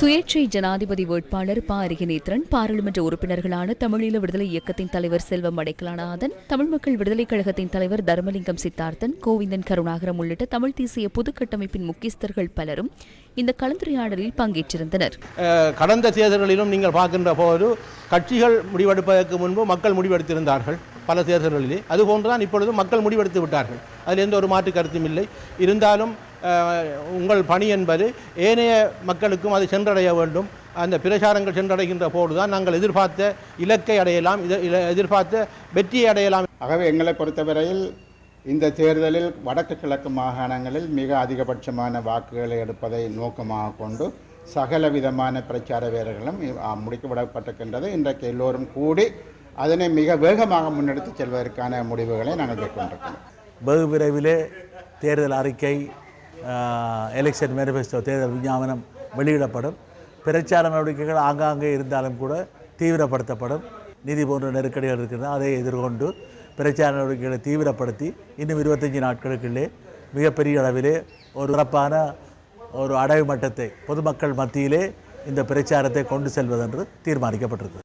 சுயேட்சை ஜனாதிபதி வேட்பாளர் ப. அரிகநேத்திரன் பாராளுமன்ற உறுப்பினர்களான தமிழீழ விடுதலை இயக்கத்தின் தலைவர் செல்வம் அடைக்கலாநாதன் தமிழ் மக்கள் விடுதலைக் கழகத்தின் தலைவர் தர்மலிங்கம் சித்தார்த்தன் கோவிந்தன் கருணாகரம் உள்ளிட்ட தமிழ் தேசிய பொதுக்கட்டமைப்பின் முக்கியஸ்தர்கள் பலரும் இந்த கலந்துரையாடலில் பங்கேற்றிருந்தனர். கடந்த தேர்தல்களிலும் நீங்கள் பார்க்கின்ற போது கட்சிகள் முடிவெடுப்பதற்கு முன்பு மக்கள் முடிவெடுத்திருந்தார்கள் பல தேர்தல்களிலே. அதுபோன்றுதான் இப்பொழுது மக்கள் முடிவெடுத்து விட்டார்கள். அதில் எந்த ஒரு மாற்று கருத்தும் இல்லை. இருந்தாலும் உங்கள் பணி என்பது ஏனைய மக்களுக்கும் அது சென்றடைய வேண்டும். அந்த பிரச்சாரங்கள் சென்றடைகின்ற போதுதான் நாங்கள் எதிர்பார்த்த இலக்கை அடையலாம் இத- இல- எதிர்பார்த்த வெற்றியை அடையலாம். ஆகவே எங்களை பொறுத்தவரையில் இந்த தேர்தலில் வடக்கு கிழக்கு மாகாணங்களில் மிக அதிகபட்சமான வாக்குகளை எடுப்பதை நோக்கமாக கொண்டு சகல விதமான பிரச்சார வீரர்களும் அஹ், முடுக்கிவிடப்பட்டிருக்கின்றது இன்றைக்கு எல்லோரும் கூடி அதனை மிக வேகமாக முன்னெடுத்து செல்வதற்கான முடிவுகளை நாங்கள் மேற்கொண்டிருக்கிறோம். வெகு விரைவிலே தேர்தல் அறிக்கை எலெக்ஷன் மேனிஃபெஸ்டோ தேர்தல் விஞ்ஞாபனம் வெளியிடப்படும். பிரச்சார நடவடிக்கைகள் ஆங்காங்கே இருந்தாலும் கூட தீவிரப்படுத்தப்படும். நிதி போன்ற நெருக்கடிகள் இருக்கிறது அதை எதிர்கொண்டு பிரச்சார நடவடிக்கைகளை தீவிரப்படுத்தி இன்னும் இருபத்தஞ்சி நாட்களுக்குள்ளே மிகப்பெரிய அளவிலே ஒரு சிறப்பான ஒரு அடைவு மட்டத்தை பொதுமக்கள் மத்தியிலே இந்த பிரச்சாரத்தை கொண்டு செல்வதென்று தீர்மானிக்கப்பட்டிருக்கு